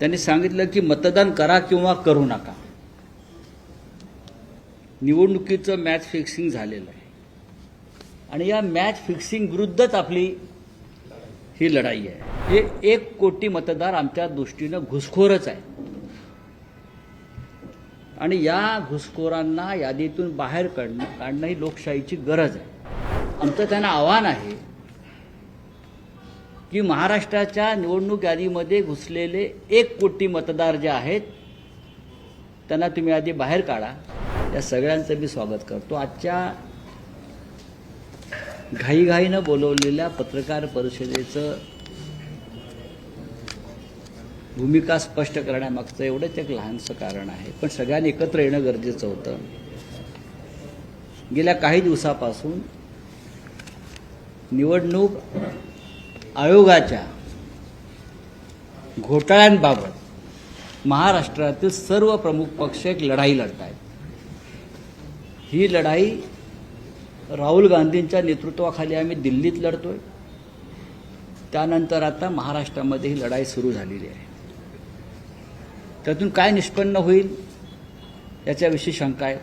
त्यांनी सांगितलं की मतदान करा किंवा करू नका. निवडणुकीचं मॅच फिक्सिंग झालेलं आहे. आणि या मॅच फिक्सिंग विरुद्धच आपली ही लढाई आहे. हे एक कोटी मतदार आमच्या दृष्टीनं घुसखोरच आहे आणि या घुसखोरांना यादीतून बाहेर काढणं काढणं ही लोकशाहीची गरज आहे. आमचं त्यांना आव्हान आहे की महाराष्ट्राच्या निवडणूक यादीमध्ये घुसलेले एक कोटी मतदार जे आहेत त्यांना तुम्ही आधी बाहेर काढा. या सगळ्यांचं मी स्वागत करतो. आजच्या घाईघाईनं बोलवलेल्या पत्रकार परिषदेचं भूमिका स्पष्ट करण्यामागचं एवढंच एक लहानसं कारण आहे. पण सगळ्यांनी एकत्र येणं गरजेचं होतं. गेल्या काही दिवसापासून निवडणूक आयोगाच्या घोटाळ्यांबाबत महाराष्ट्रातील सर्व प्रमुख पक्ष एक लढाई लढत आहेत ही लढाई राहुल गांधींच्या नेतृत्वाखाली आम्ही दिल्लीत लढतोय. त्यानंतर आता महाराष्ट्रामध्ये ही लढाई सुरू झालेली आहे. त्यातून काय निष्पन्न होईल याच्याविषयी शंका आहे.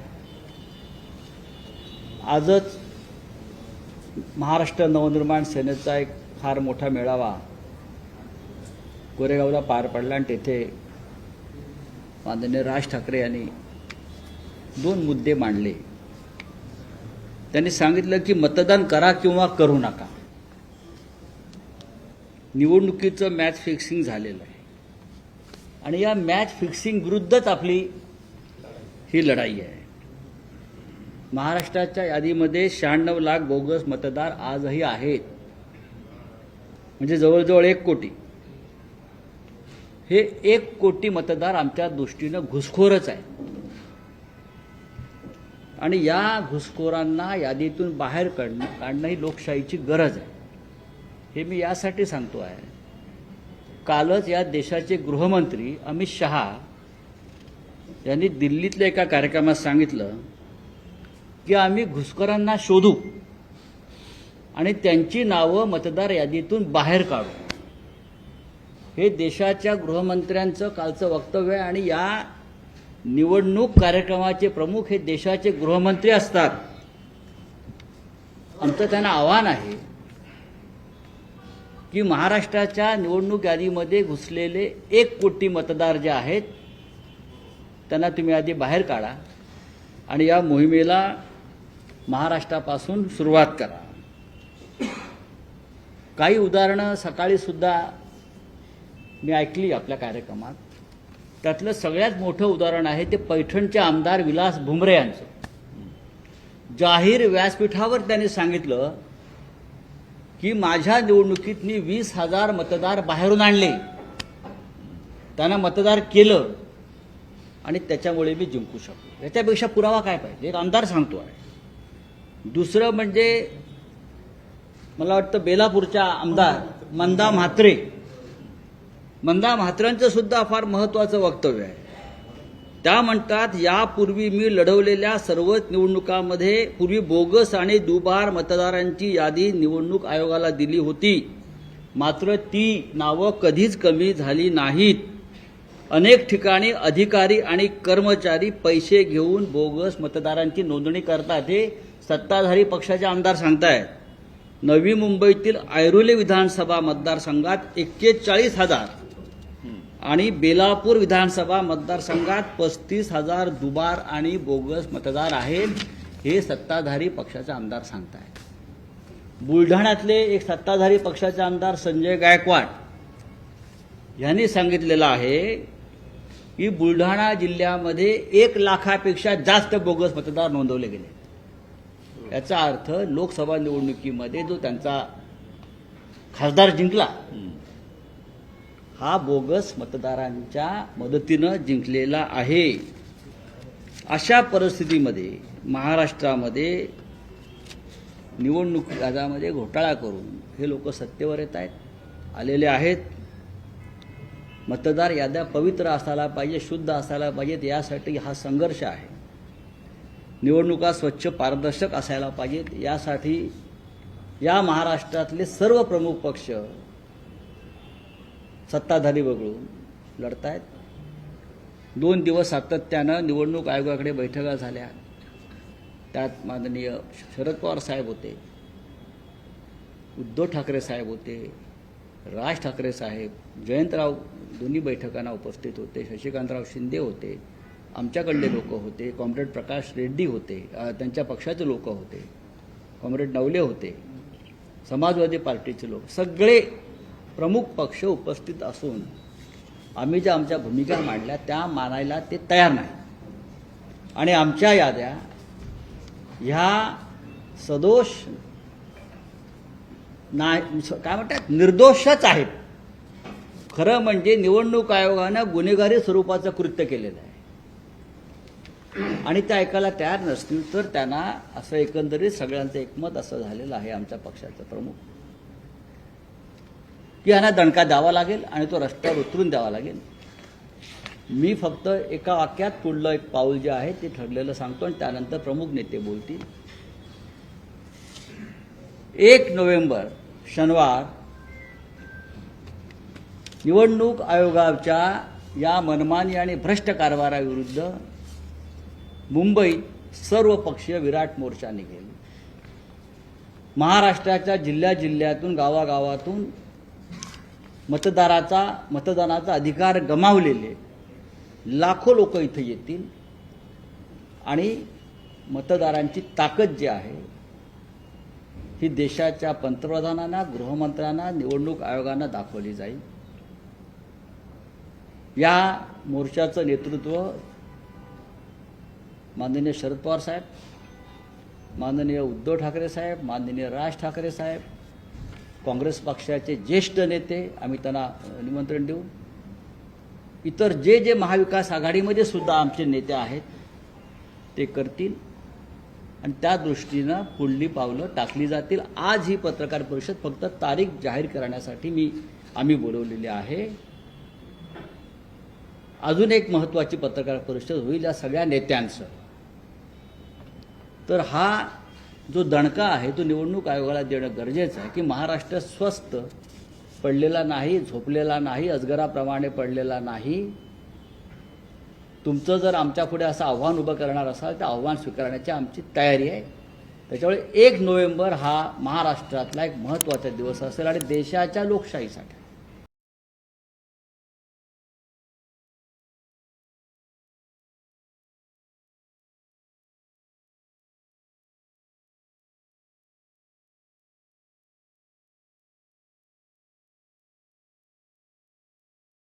आजच महाराष्ट्र नवनिर्माण सेनेचा एक फार मोठा मेळावा गोरेगावला पार पडला आणि तेथे माननीय राज ठाकरे यांनी दोन मुद्दे मांडले. त्यांनी सांगितलं की मतदान करा किंवा करू नका. निवडणुकीचं मॅच फिक्सिंग झालेलं आहे. आणि या मॅच फिक्सिंग विरुद्धच आपली ही लढाई आहे. महाराष्ट्राच्या यादीमध्ये शहाण्णव लाख बोगस मतदार आजही आहेत. म्हणजे जवळजवळ एक कोटी. हे एक कोटी मतदार आमच्या दृष्टीनं घुसखोरच आहे आणि या घुसखोरांना यादीतून बाहेर काढणं काढणं ही लोकशाहीची गरज आहे. हे मी यासाठी सांगतो आहे. कालच या देशाचे गृहमंत्री अमित शहा यांनी दिल्लीतल्या एका कार्यक्रमात सांगितलं की आम्ही घुसखोरांना शोधू. आणि त्यांची नावं मतदार यादीतून बाहेर काढू. हे देशाच्या गृहमंत्र्यांचं कालचं वक्तव्य आहे आणि या निवडणूक कार्यक्रमाचे प्रमुख हे देशाचे गृहमंत्री असतात. आमचं त्यांना आव्हान आहे की महाराष्ट्राच्या निवडणूक यादीमध्ये घुसलेले एक कोटी मतदार जे आहेत त्यांना तुम्ही आधी बाहेर काढा आणि या मोहिमेला महाराष्ट्रापासून सुरुवात करा. काही उदाहरणं सकाळीसुद्धा मी ऐकली आपल्या कार्यक्रमात. त्यातलं सगळ्यात मोठं उदाहरण आहे ते पैठणचे आमदार विलास भुमरे यांचं. जाहीर व्यासपीठावर त्यांनी सांगितलं की माझ्या निवडणुकीत मी वीस हजार मतदार बाहेरून आणले. त्यांना मतदार केलं आणि त्याच्यामुळे मी जिंकू शकलो. याच्यापेक्षा पुरावा काय पाहिजे? एक आमदार सांगतो आहे दुसरं म्हणजे मला वाटतं बेलापूरच्या आमदार मंदा म्हात्रे. मंदा म्हात्र्यांचं सुद्धा फार महत्त्वाचं वक्तव्य आहे. त्या म्हणतात यापूर्वी मी लढवलेल्या सर्वच निवडणुकांमध्ये पूर्वी बोगस आणि दुबार मतदारांची यादी निवडणूक आयोगाला दिली होती. मात्र ती नावं कधीच कमी झाली नाहीत. अनेक ठिकाणी अधिकारी आणि कर्मचारी पैसे घेऊन बोगस मतदारांची नोंदणी करतात हे सत्ताधारी पक्षाचे आमदार सांगतायत. नवी मुंबईतील ऐरोली विधानसभा मतदारसंघात एक्केचाळीस हजार आणि बेलापूर विधानसभा मतदारसंघात पस्तीस हजार दुबार आणि बोगस मतदार आहेत हे सत्ताधारी पक्षाचे आमदार सांगतायत. बुलढाण्यातले एक सत्ताधारी पक्षाचे आमदार संजय गायकवाड यांनी सांगितलेलं आहे की बुलढाणा जिल्ह्यामध्ये एक लाखापेक्षा जास्त बोगस मतदार नोंदवले गेले. याचा अर्थ लोकसभा निवडणुकीमध्ये जो त्यांचा खासदार जिंकला हा बोगस मतदारांच्या मदतीनं जिंकलेला आहे. अशा परिस्थितीमध्ये महाराष्ट्रामध्ये निवडणूक राजामध्ये घोटाळा करून हे लोक सत्तेवर येत आहेत आलेले आहेत. मतदार याद्या पवित्र असायला पाहिजे शुद्ध असायला पाहिजेत यासाठी हा संघर्ष आहे. निवडणुका स्वच्छ पारदर्शक असायला पाहिजेत. यासाठी या महाराष्ट्रातले सर्व प्रमुख पक्ष सत्ताधारी वगळून लढतायत. दोन दिवस सातत्यानं निवडणूक आयोगाकडे बैठका झाल्या. त्यात माननीय शरद पवार साहेब होते उद्धव ठाकरे साहेब होते राज ठाकरे साहेब जयंतराव दोन्ही बैठकांना उपस्थित होते शशिकांतराव शिंदे होते आमच्याकडले लोक होते कॉम्रेड प्रकाश रेड्डी होते त्यांच्या पक्षाचे लोक होते कॉम्रेड नवले होते समाजवादी पार्टीचे लोक सगळे प्रमुख पक्ष उपस्थित असून आम्ही ज्या आमच्या भूमिका मांडल्या त्या मानायला ते तयार नाही. आणि आमच्या याद्या ह्या सदोष नाही काय म्हणतात निर्दोषच आहेत. खरं म्हणजे निवडणूक आयोगानं गुन्हेगारी स्वरूपाचं कृत्य केलेलं आहे. आणि त्या ऐकायला तयार नसतील तर त्यांना असं एकंदरीत सगळ्यांचं एकमत असं झालेलं आहे आमच्या पक्षाचं प्रमुख. की यांना दणका द्यावा लागेल आणि तो रस्त्यावर उतरून द्यावा लागेल. मी फक्त एका वाक्यात पुढलं एक पाऊल जे आहे ते ठरलेलं सांगतो आणि त्यानंतर प्रमुख नेते बोलतील. एक नोव्हेंबर शनिवार निवडणूक आयोगाच्या या मनमानी आणि भ्रष्ट कारभाराविरुद्ध मुंबईत सर्वपक्षीय विराट मोर्चा निघेल. महाराष्ट्राच्या जिल्ह्या जिल्ह्यातून गावागावातून मतदाराचा मतदानाचा अधिकार गमावलेले लाखो लोक इथे येतील. आणि मतदारांची ताकद जी आहे ही देशाच्या पंतप्रधानांना गृहमंत्र्यांना निवडणूक आयोगांना दाखवली जाईल. या मोर्चाचं नेतृत्व माननीय शरद पवार साहेब माननीय उद्धव ठाकरे साहेब माननीय राज ठाकरे साहेब काँग्रेस पक्षाचे ज्येष्ठ नेते आम्ही त्यांना निमंत्रण देऊ. इतर जे जे महाविकास आघाडीमध्ये सुद्धा आमचे नेते आहेत ते करतील. आणि त्या दृष्टीनं पुढली पावलं टाकली जातील. आज ही पत्रकार परिषद फक्त तारीख जाहीर करण्यासाठी मी आम्ही बोलवलेली आहे. अजून एक महत्त्वाची पत्रकार परिषद होईल या सगळ्या नेत्यांचं. तर हा जो दणका आहे तो निवडणूक आयोगाला देणं गरजेचं आहे की महाराष्ट्र स्वस्त पडलेला नाही झोपलेला नाही अजगराप्रमाणे पडलेला नाही. तुमचं जर आमच्या पुढे असं आव्हान उभं करणार असाल तर आव्हान स्वीकारण्याची आमची तयारी आहे. त्याच्यामुळे एक नोव्हेंबर हा महाराष्ट्रातला एक महत्त्वाचा दिवस असेल आणि देशाच्या लोकशाहीसाठी.